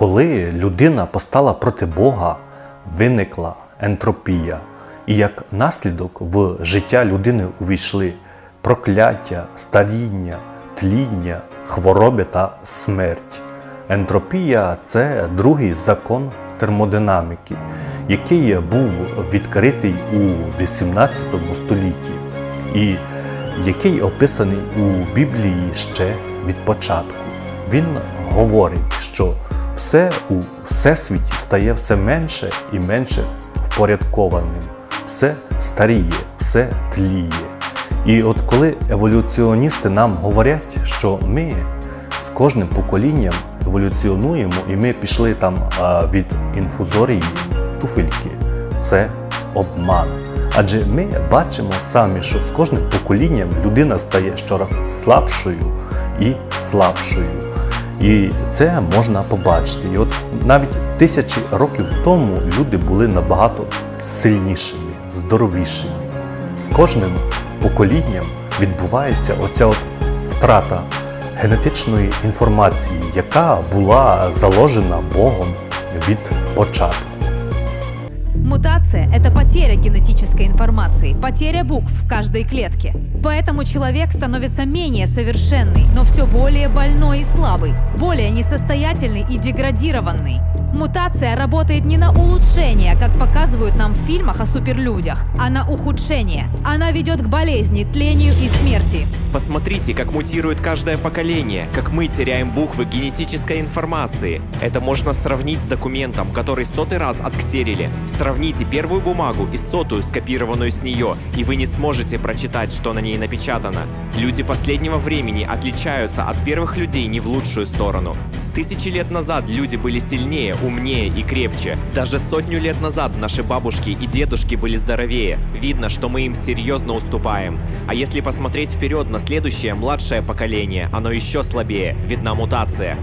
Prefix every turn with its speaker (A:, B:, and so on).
A: Коли людина постала проти Бога, виникла ентропія, і як наслідок в життя людини увійшли прокляття, старіння, тління, хвороби та смерть. Ентропія це другий закон термодинаміки, який був відкритий у 18 столітті і який описаний у Біблії ще від початку. Він говорить, що все у всесвіті стає все менше і менше впорядкованим, все старіє, все тліє. І от коли еволюціоністи нам говорять, що ми з кожним поколінням еволюціонуємо, і ми пішли там від інфузорії туфельки, це обман. Адже ми бачимо самі, що з кожним поколінням людина стає щораз слабшою і слабшою. І це можна побачити. І от навіть тисячі років тому люди були набагато сильнішими, здоровішими. З кожним поколінням відбувається оця от втрата генетичної інформації, яка була заложена Богом від початку.
B: Мутация – это потеря генетической информации, потеря букв в каждой клетке. Поэтому человек становится менее совершенный, но все более больной и слабый, более несостоятельный и деградированный. Мутация работает не на улучшение, как показывают нам в фильмах о суперлюдях, а на ухудшение. Она ведет к болезни, тлению и смерти.
C: Посмотрите, как мутирует каждое поколение, как мы теряем буквы генетической информации. Это можно сравнить с документом, который сотый раз отксерили. Сравните первую бумагу и сотую, скопированную с нее, и вы не сможете прочитать, что на ней напечатано. Люди последнего времени отличаются от первых людей не в лучшую сторону. Тысячи лет назад люди были сильнее, умнее и крепче. Даже сотню лет назад наши бабушки и дедушки были здоровее. Видно, что мы им серьезно уступаем. А если посмотреть вперед на следующее, младшее поколение, оно еще слабее. Видна мутация.